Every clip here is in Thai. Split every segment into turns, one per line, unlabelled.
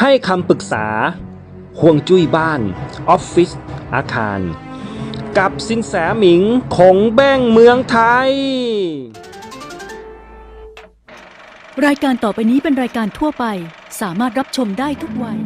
ให้คำปรึกษาห่วงจุ้ยบ้าน ออฟฟิศอาคาร กับสินแสหมิงของแบ้งเมืองไทย
รายการต่อไปนี้เป็นรายการทั่วไป สามารถรับชมได้ทุกวัย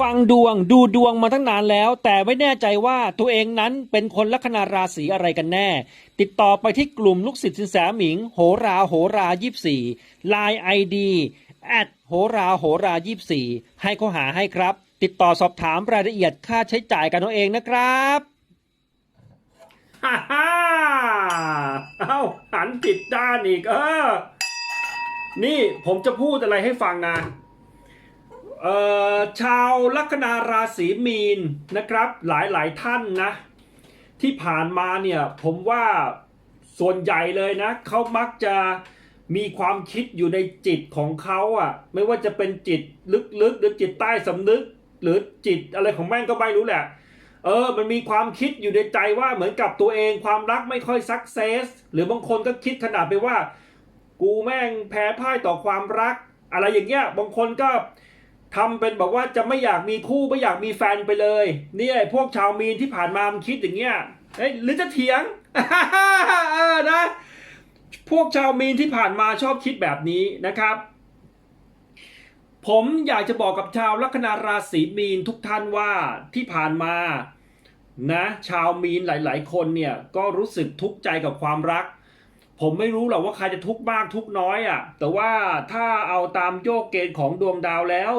ฟังดวงดูดวงมาตั้งนานแล้ว แต่ไม่แน่ใจว่าตัวเองนั้นเป็นคนลัคนาราศีอะไรกันแน่ ติดต่อไปที่กลุ่มลูกศิษย์สินแสหมิง โหราโหรายี่สี่ไลน์ไอดีแอดโหราโหรายี่สี่ให้เขาหาให้ครับ ติดต่อสอบถามรายละเอียดค่าใช้จ่ายกันเอาเองนะครับฮ่าฮ่าเอ้าหันผิดด้านอีกเออนี่ผมจะพูดอะไรให้ฟังนะ ชาวลัคนาราศีมีนนะครับหลายหลายๆท่านนะ ที่ผ่านมาเนี่ยผมว่าส่วนใหญ่เลยนะเขามักจะมีความคิดอยู่ในจิตของเขาอะ่ะ ไม่ว่าจะเป็นจิตลึกๆ หรือจิตใต้สำนึก หรือจิตอะไรของแม่งก็ไม่รู้แหละเออ มันมีความคิดอยู่ในใจว่าเหมือนกับตัวเองความรักไม่ค่อยสักเซสหรือบางคนก็คิดขนาดไปว่า กูแม่งแพ้พ่ายต่อความรัก อะไรอย่างเงี้ยบางคนก็ ทำเป็นบอกว่าจะไม่อยากมีคู่ไม่อยากมีแฟนไปเลยเนี่ยพวกชาวมีนที่ผ่านมามันคิดอย่างเงี้ยเอ้ยหรือจะเถียงนะพวกชาวมีนที่ผ่านมาชอบคิดแบบนี้นะครับ ผมอยากจะบอกกับชาวลัคนาราศีมีนทุกท่านว่าที่ผ่านมานะชาวมีนหลาย ๆ คนเนี่ยก็รู้สึกทุกข์ใจกับความรัก ผมไม่รู้หรอกว่าใครจะทุกข์มากทุกข์น้อยอะ่ะ แต่ว่าถ้าเอาตามโยกเกณฑ์ของดวงดาวแล้ว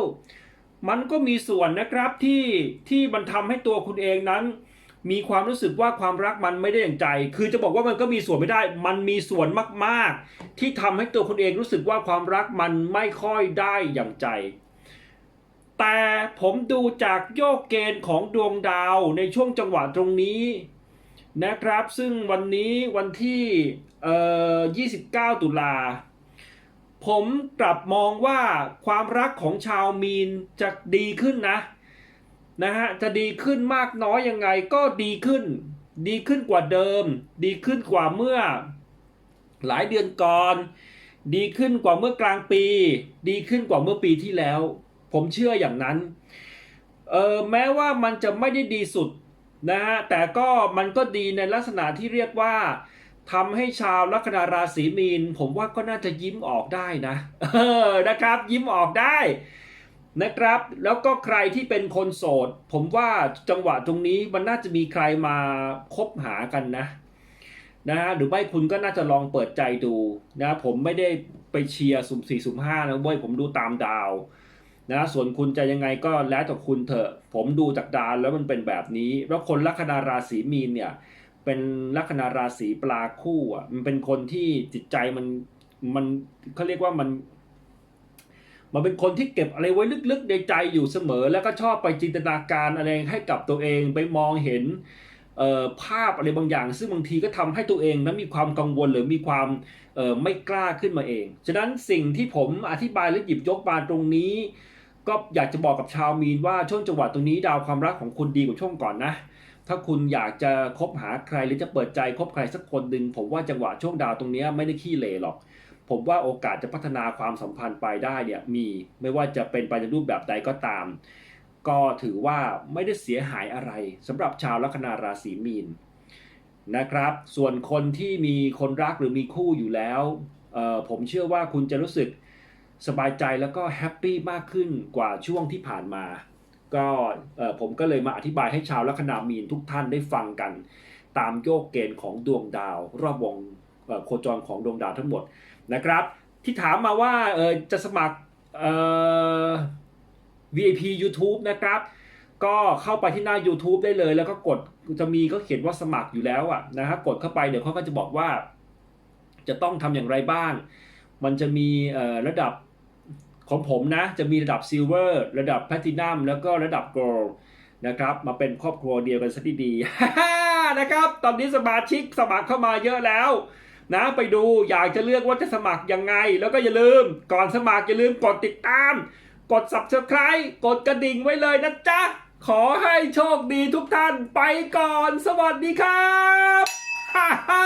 มันก็มีส่วนนะครับที่ที่มันทำให้ตัวคุณเองนั้น มีความรู้สึกว่าความรักมันไม่ได้อย่างใจ คือจะบอกว่ามันก็มีส่วนไม่ได้ มันมีส่วนมากๆ ที่ทำให้ตัวคุณเองรู้สึกว่าความรักมันไม่ค่อยได้อย่างใจ แต่ผมดูจากโยกเกณฑ์ของดวงดาวในช่วงจังหวะตรงนี้นะครับ ซึ่งวันนี้วันที่ เอ่อ29 ตุลา ผมกลับมองว่าความรักของชาวมีนจะดีขึ้นนะนะฮะจะดีขึ้นมากน้อยยังไงก็ดีขึ้น ดีขึ้นกว่าเดิม ดีขึ้นกว่าเมื่อหลายเดือนก่อน ดีขึ้นกว่าเมื่อกลางปี ดีขึ้นกว่าเมื่อปีที่แล้ว ผมเชื่ออย่างนั้นเออแม้ว่ามันจะไม่ได้ดีสุดนะฮะแต่ก็มันก็ดีในลักษณะที่เรียกว่า ทำให้ชาวลัคนาราศีมีน ผมว่าก็น่าจะยิ้มออกได้นะเออนะครับ ยิ้มออกได้นะครับ แล้วก็ใครที่เป็นคนโสด ผมว่าจังหวะตรงนี้มันน่าจะมีใครมาคบหากันนะนะฮะหรือไม่คุณก็น่าจะลองเปิดใจดูนะผมไม่ได้ไปเชียร์สุ่มสี่สุ่มห้านะเว้ยผมดูตามดาวนะส่วนคุณจะยังไงก็แล้วแต่คุณเถอะ ผมดูจากดาวแล้วมันเป็นแบบนี้ แล้วคนลัคนาราศีมีนเนี่ย เป็นลัคนาราศีปลาคู่อะมันเป็นคนที่จิตใจมันมันเขาเรียกว่ามันมันเป็นคนที่เก็บอะไรไว้ลึกๆในใจอยู่เสมอ แล้วก็ชอบไปจินตนาการอะไรให้กับตัวเองไปมองเห็นภาพอะไรบางอย่าง ซึ่งบางทีก็ทำให้ตัวเองนั้นมีความกังวลหรือมีความไม่กล้าขึ้นมาเอง ฉะนั้นสิ่งที่ผมอธิบายและหยิบยกมาตรงนี้ ก็อยากจะบอกกับชาวมีนว่าช่วงจังหวะตรงนี้ดาวความรักของคุณดีกว่าช่วงก่อนนะ ถ้าคุณอยากจะคบหาใครหรือจะเปิดใจคบใครสักคนหนึ่งผมว่าจังหวะช่วงดาวตรงนี้ไม่ได้ขี้เหร่หรอก ผมว่าโอกาสจะพัฒนาความสัมพันธ์ไปได้เนี่ยมีไม่ว่าจะเป็นไปในรูปแบบใดก็ตาม ก็ถือว่าไม่ได้เสียหายอะไรสำหรับชาวลัคนาราศีมีนนะครับ ส่วนคนที่มีคนรักหรือมีคู่อยู่แล้วผมเชื่อว่าคุณจะรู้สึกสบายใจแล้วก็แฮปปี้มากขึ้นกว่าช่วงที่ผ่านมา ก็เอ่อผมก็เลยมาอธิบายให้ชาวลัคนามีนทุกท่านได้ฟังกัน ตามโยกเกณฑ์ของดวงดาว รอบวงโคจรของดวงดาวทั้งหมดนะครับ ที่ถามมาว่าเออจะสมัครเอ่อ VIP YouTube นะครับ ก็เข้าไปที่หน้า YouTube ได้เลย แล้วก็กดจะมีก็เขียนว่าสมัครอยู่แล้วอะนะฮะกดเข้าไปเดี๋ยวเขาก็จะบอกว่า จะต้องทำอย่างไรบ้าง มันจะมีเอ่อระดับ ของผมนะจะมีระดับซิลเวอร์ระดับแพลตินัมแล้วก็ระดับโกลด์นะครับ มาเป็นครอบครัวเดียวกันซะดีๆนะครับ ตอนนี้สมาชิกสมัครเข้ามาเยอะแล้วนะไปดูอยากจะเลือกว่าจะสมัครยังไง แล้วก็อย่าลืม ก่อนสมัครอย่าลืมกดติดตาม กด subscribe กดกระดิ่งไว้เลยนะจ๊ะ ขอให้โชคดีทุกท่านไปก่อน สวัสดีครับฮ่าฮ่า